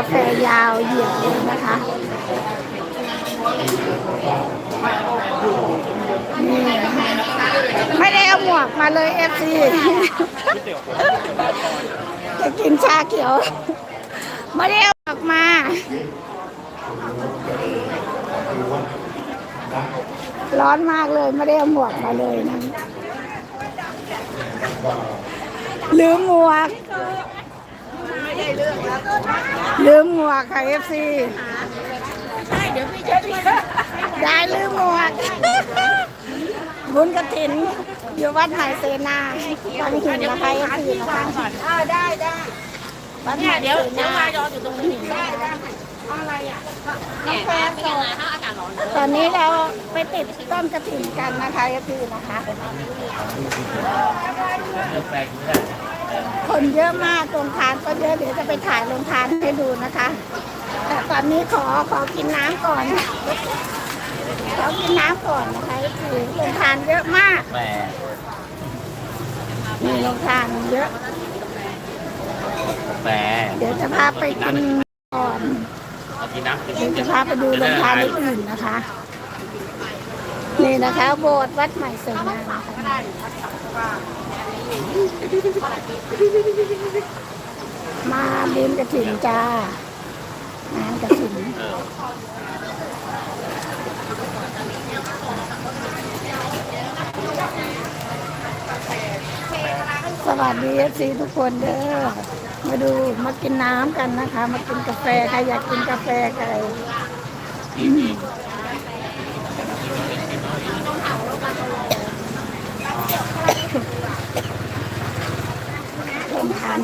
าแฟยาวเหยียดเลยนะคะนี่นะคะไม่ได้เอาหมวกมาเลยเอฟซีจะกินชาเขียว ไม่ได้เอาหมวกมาร้อนมากเลยไม่ได้เอาหมวกมาเลยนะลืมหมวก ลืมหมวกค่ะเอฟซีได้ลืมหมวกบุญกระถิน อยู่วัดใหม่เสนาบางหินนะคะเอฟซีนะคะได้ได้วัดใหม่เดี๋ยวเดี๋ยวมายออยู่ตรงนี้ได้ได้อะไรอะกาแฟสดตอนนี้เราไปติดต้นกระถิ่นกันนะคะก็คือนะคะ คนเยอะมากตรงทานก็เยอะเดี๋ยวจะไปถ่ายลงทานให้ดูนะคะ แต่ตอนนี้ขอขอกินน้ำก่อนขอกินน้ำก่อนนะคะก็คือลงทานเยอะมากแหมมีลงทานเยอะแหมเดี๋ยวจะพาไปกินก่อนเอากินนะเดี๋ยวจะพาไปดูโรงทานอื่นๆนะคะ นี่นะคะ โบสถ์วัดใหม่เสนานะคะ มาบุญกระถิ่นจ้างานกระถิ่นสวัสดีเอฟซีทุกคนเด้อมาดูมากินน้ำกันนะคะ มากินกาแฟใครอยากกินกาแฟใครอืมคนทาน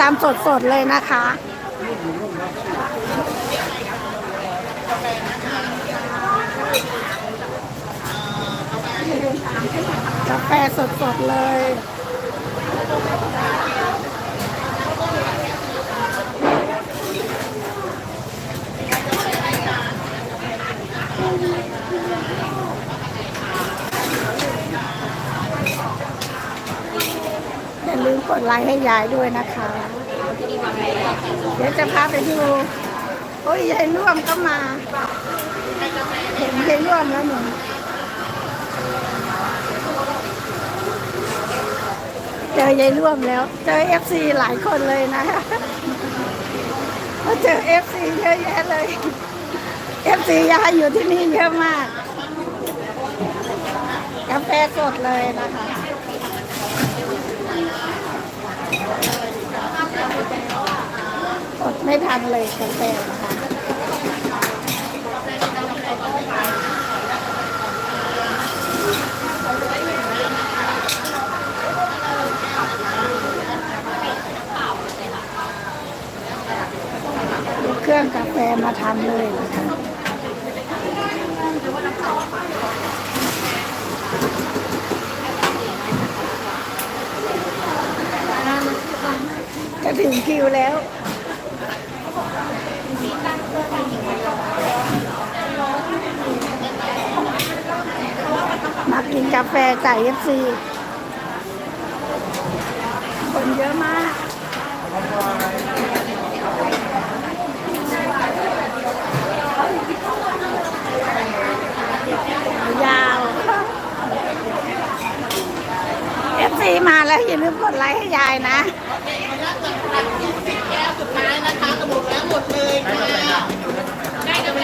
ทำสดๆเลยนะคะ กาแฟสดๆเลย อย่า ลืมกดไลค์ให้ยายด้วยนะคะ เดี๋ยวจะพาไปดูโอ้ยยายร่วมก็มา เห็นยายร่วมแล้วหนูเจอยายร่วมแล้ว เจอเอฟซีหลายคนเลยนะคะก็เจอเอฟซีเยอะแยะเลยเอฟซียายอยู่ที่นี่เยอะมาก กาแฟสดเลยนะคะอด ไม่ทันเลยกาแฟนะคะเอาเครื่องกาแฟมาทำเลยนะคะจะถึงคิวแล้ว กินกาแฟจ่ายเอฟซีคนเยอะมาก ยาวเอฟซีมาแล้วอย่าลืมกดไลค์ให้ยายนะสุดท้ายนะคะกระบอกแล้วหมดเลยค่ะได้กาแฟ